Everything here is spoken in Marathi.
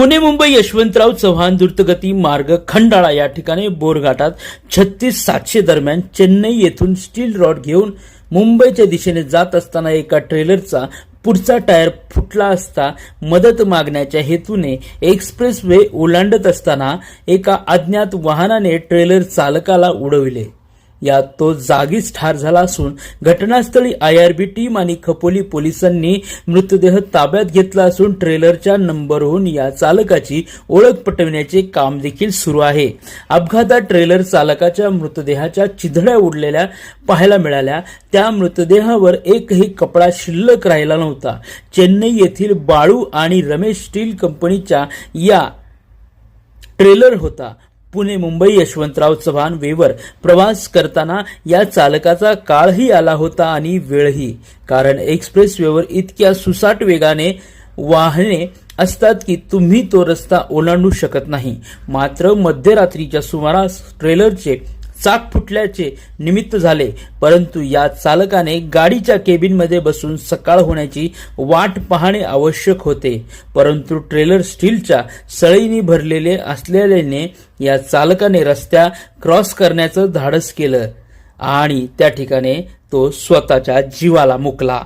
पुणे मुंबई यशवंतराव चव्हाण द्रुतगती मार्ग खंडाळा या ठिकाणी बोरघाटात छत्तीस सातशे दरम्यान चेन्नई येथून स्टील रॉड घेऊन मुंबईच्या दिशेने जात असताना एका ट्रेलरचा पुढचा टायर फुटला असता मदत मागण्याच्या हेतूने एक्सप्रेस वे ओलांडत असताना एका अज्ञात वाहनाने ट्रेलर चालकाला उडविले. यात तो जागीच ठार झाला असून घटनास्थळी आयआरबी टीम आणि खपोली पोलिसांनी मृतदेह ताब्यात घेतला असून ट्रेलरच्या नंबरहून या चालकाची ओळख पटविण्याचे काम देखील सुरू आहे. अपघातात ट्रेलर चालकाच्या मृतदेहाच्या चिधड्या उडलेल्या पाहायला मिळाल्या. त्या मृतदेहावर एकही कपडा शिल्लक राहिला नव्हता. चेन्नई येथील बाळू आणि रमेश स्टील कंपनीच्या या ट्रेलर होता. पुणे मुंबई यशवंतराव चव्हाण वेवर प्रवास करताना या चालकाचा काळही आला होता आणि वेळही. कारण एक्सप्रेस वेवर इतक्या सुसाट वेगाने वाहने असतात की तुम्ही तो रस्ता ओलांडू शकत नाही. मात्र मध्यरात्रीच्या सुमारास ट्रेलरचे चाक फुटल्याचे निमित्त झाले. परंतु या चालकाने गाडीच्या केबिनमध्ये बसून सकाळ होण्याची वाट पाहणे आवश्यक होते. परंतु ट्रेलर स्टीलच्या सळीने भरलेले असलेल्याने या चालकाने रस्त्या क्रॉस करण्याचं धाडस केलं आणि त्या ठिकाणी तो स्वतःच्या जीवाला मुकला.